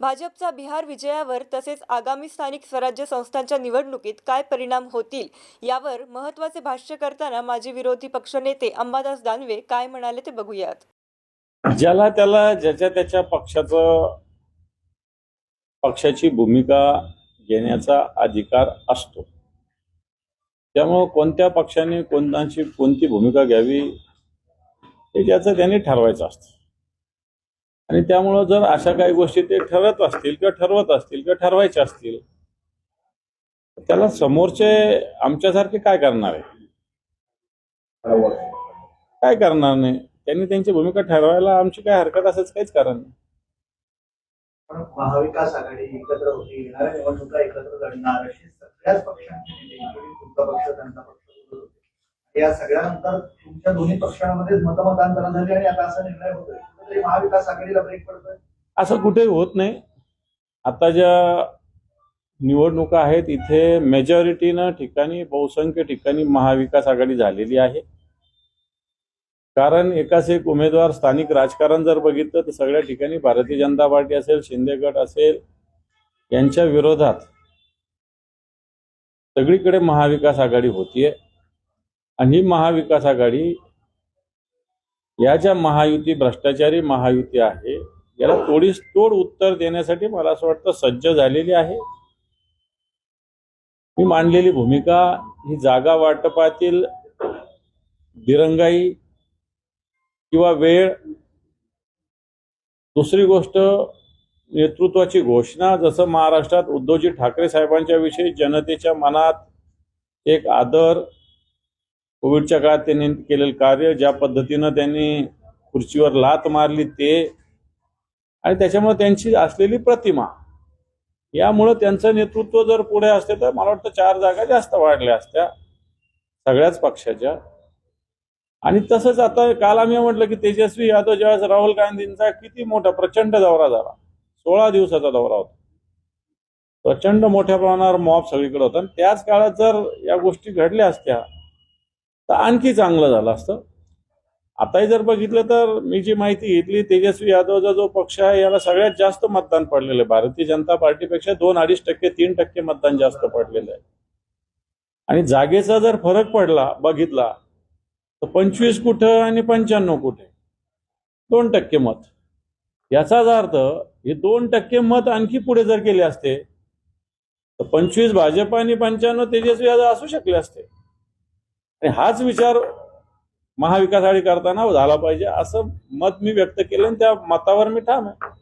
भाजपचा बिहार विजयावर तसेच आगामी स्थानिक स्वराज्य संस्थांच्या निवडणुकीत काय परिणाम होतील यावर महत्त्वाचे भाष्य करताना माजी विरोधी पक्षनेते अंबादास दानवे काय म्हणाले ते बघूयात. ज्याला त्याला ज्याच्या त्याच्या पक्षाचं पक्षाची भूमिका घेण्याचा अधिकार असतो. त्यामुळं कोणत्या पक्षाने कोणाची कोणती भूमिका घ्यावी हे ज्याचं त्यांनी ठरवायचं असतं. आणि त्यामुळं जर अशा काही गोष्टी ते ठरत असतील किंवा ठरवत असतील किंवा ठरवायचे असतील त्याला समोरचे आमच्यासारखे काय करणार आहे? काय करणार नाही? त्यांनी त्यांची भूमिका ठरवायला आमची काय हरकत असेल काहीच कारण नाही. महाविकास आघाडी एकत्र होती येणाऱ्या निवडणुका एकत्र लढणार अशी सगळ्याच पक्षांची पक्ष त्यांचा पक्ष या सगळ्यानंतर तुमच्या दोन्ही पक्षांमध्ये मतमतांतरण झाली आणि आता असा निर्णय होतोय. महाविकास आघाडीला ब्रेक पडतोय. असं कुठेही होत नाही. आता ज्या निवडणुका आहेत इथे मेजॉरिटीनं ठिकाणी बहुसंख्य ठिकाणी महाविकास आघाडी झालेली आहे. कारण एकाच एक उमेदवार स्थानिक राजकारण जर बघितलं तर सगळ्या ठिकाणी भारतीय जनता पार्टी असेल शिंदे गट असेल यांच्या विरोधात सगळीकडे महाविकास आघाडी होतीये. आणि ही महाविकास आघाडी या ज्या महायुती भ्रष्टाचारी महायुती आहे याला तोडीस तोड उत्तर देण्यासाठी मला असं वाटतं सज्ज झालेली आहे. मी मांडलेली भूमिका ही जागा वाटपातील दिरंगाई किंवा वेळ दुसरी गोष्ट नेतृत्वाची घोषणा जसं महाराष्ट्रात उद्धवजी ठाकरे साहेबांच्या विषयी जनतेच्या मनात एक आदर कोविडच्या काळात त्यांनी केलेलं कार्य ज्या पद्धतीनं त्यांनी खुर्चीवर लात मारली ते आणि त्याच्यामुळे त्यांची असलेली प्रतिमा यामुळं त्यांचं नेतृत्व जर पुढे असते तर मला वाटतं चार जागा जास्त वाढल्या असत्या सगळ्याच पक्षाच्या. आणि तसंच आता काल आम्ही म्हटलं की तेजस्वी यादव ज्यावेळेस राहुल गांधींचा किती मोठा प्रचंड दौरा झाला. सोळा दिवसाचा दौरा होता. प्रचंड मोठ्या प्रमाणावर मॉब सगळीकडे होता. आणि त्याच काळात जर या गोष्टी घडल्या असत्या तर आणखी चांगलं झालं असतं. आताही जर बघितलं तर मी जी माहिती घेतली तेजस्वी यादवचा जो पक्ष आहे याला सगळ्यात जास्त मतदान पडलेलं आहे. भारतीय जनता पार्टीपेक्षा दोन अडीच टक्के तीन टक्के मतदान जास्त पडलेलं आहे. आणि जागेचा जर फरक पडला बघितला तर पंचवीस कुठं आणि पंच्याण्णव कुठे? दोन टक्के मत. याचाच अर्थ हे दोन टक्के मत आणखी पुढे जर गेले असते तर पंचवीस भाजप आणि पंच्याण्णव तेजस्वी यादव असू शकले असते. आणि हाच विचार महाविकास आघाडी करताना झाला पाहिजे असं मत मी व्यक्त केलं आणि त्या मतावर मी ठाम आहे.